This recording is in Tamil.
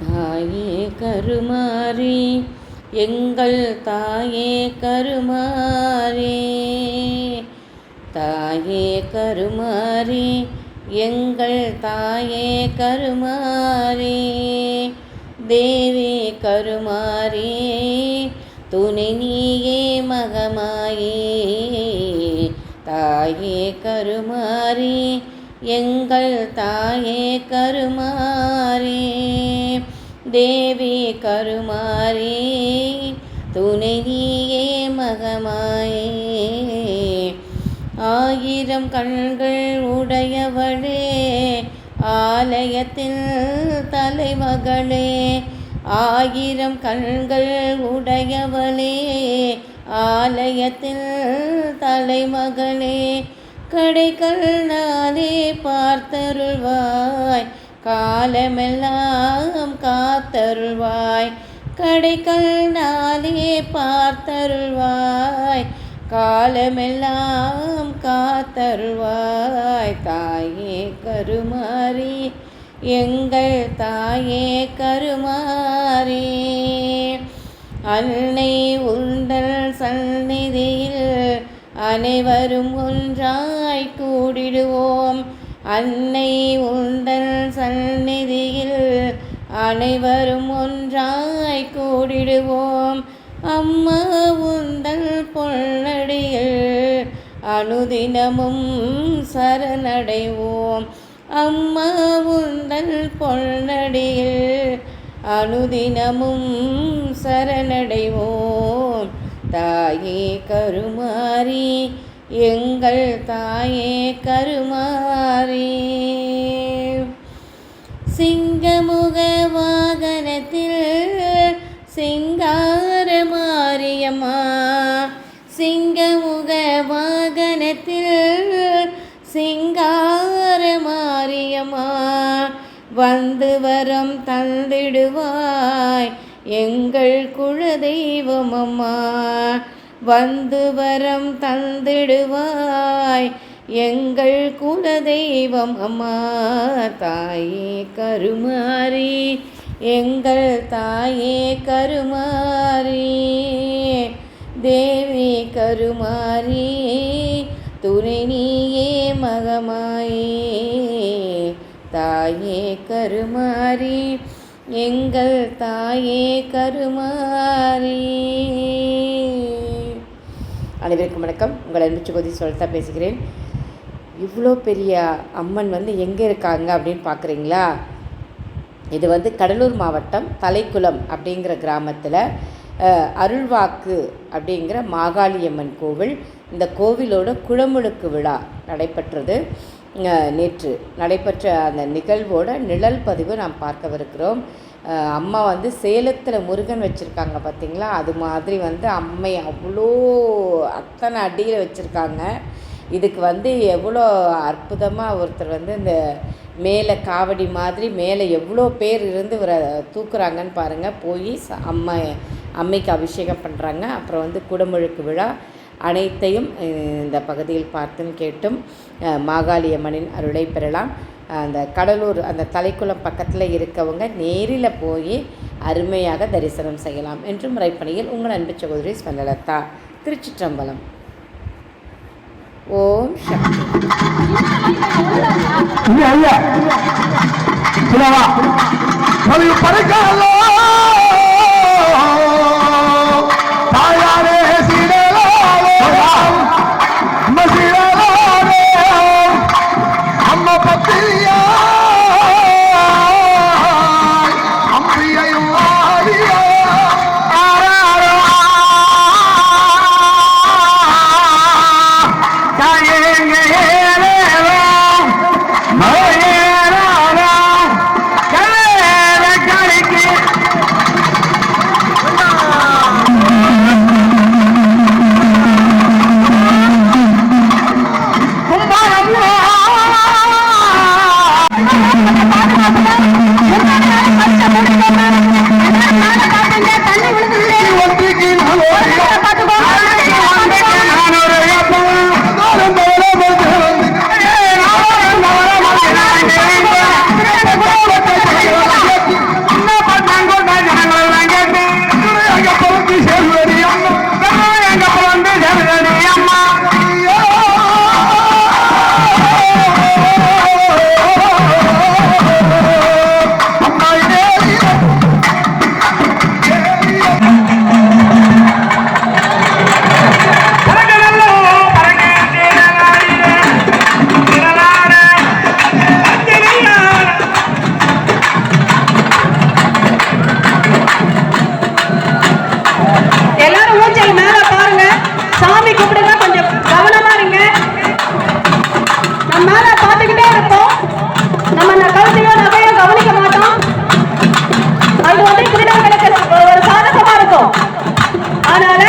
தாயே கருமாறி எங்கள் தாயே கருமாரி தாயே கருமாறி எங்கள் தாயே கருமாரி தேவி கருமாரி துணை நீயே மகமாயே. தாயே கருமாறி எங்கள் தாயே கருமாறே. தேவி கருமாரே துணை நீயே மகமாயே. ஆயிரம் கண்கள் உடையவளே ஆலயத்தில் தலைமகளே. ஆயிரம் கண்கள் உடையவளே ஆலயத்தில் தலைமகளே. கடைகள் நாளே பார்த்தருள்வாய் காலமெல்லாம் கா காத்தருள்வாய் கடைக்கல் நாளே பார்த்தருள்வாய். காலமெல்லாம் காத்தருள்வாய். தாயே கருமாறி எங்கள் தாயே கருமாறி. அன்னை உந்தல் சந்நிதியில் அனைவரும் ஒன்றாய் கூடிடுவோம். அன்னை உந்தல் சந்நிதியில் அனைவரும் ஒன்றாய் கூடிடுவோம். அம்மா உந்தல் பொன்னடியில் அனுதினமும் சரணடைவோம். அம்மா உந்தல் பொன்னடியில் அனுதினமும் சரணடைவோம். தாயே கருமாறி எங்கள் தாயே கருமாறி. சிங்கமுக சிங்கமுக வாகனத்தில் சிங்கார மாரியம்மா வந்து வரம் தந்திடுவாய் எங்கள் குலதெய்வம் அம்மா வந்து வரம் தந்திடுவாய் எங்கள் குலதெய்வம் அம்மா தாயே கருமாரி எங்கள் தாயே கருமாரி தேவி கருமாரி துணை நீயே மகமாயே. தாயே கருமாரி எங்கள் தாயே கருமாரி அனைவருக்கும் வணக்கம். உங்கள் அன்பு சுகதி சொல்லிட்டா பேசுகிறேன். இவ்வளோ பெரிய அம்மன் வந்து எங்கே இருக்காங்க அப்படின்னு பார்க்குறீங்களா இது வந்து கடலூர் மாவட்டம் தலைக்குளம் அப்படிங்கிற கிராமத்தில் அருள்வாக்கு அப்படிங்கிற மாகாளியம்மன் கோவில் இந்த கோவிலோட குளமுழுக்கு விழா நடைபெற்றது. நேற்று நடைபெற்ற அந்த நிகழ்வோட நிழல் பதிவு நாம் பார்க்கவிருக்கிறோம். அம்மா வந்து சேலத்தில் முருகன் வச்சுருக்காங்க பார்த்திங்களா அது மாதிரி வந்து அம்மை அவ்வளோ அத்தனை அடியில் வச்சுருக்காங்க. இதுக்கு வந்து எவ்வளோ அற்புதமாக ஒருத்தர் வந்து இந்த மேலே காவடி மாதிரி மேலே எவ்வளோ பேர் இருந்து இவரை தூக்குறாங்கன்னு பாருங்கள் போய் அம்மா அம்மைக்கு அபிஷேகம் பண்ணுறாங்க அப்புறம் வந்து குடமுழுக்கு விழா. அனைத்தையும் இந்த பகுதியில் பார்த்தும் கேட்டும். மாகாளியம்மனின் அருளை பெறலாம். அந்த கடலூர் அந்த தலைக்குளம் பக்கத்தில் இருக்கவங்க நேரில் போய் அருமையாக தரிசனம் செய்யலாம் என்றும் முறைப்பணியில் உங்கள் அன்பு சகோதரி ஸ்வந்தலதா திருச்சிற்றம்பலம். ஓம் படைக்காலோ Thank you. கழுத்தையோ நகையோ கவனிக்க மாட்டோம். அது வந்து திருடர்களுக்கு ஒரு சாதகமா இருக்கும். அதனால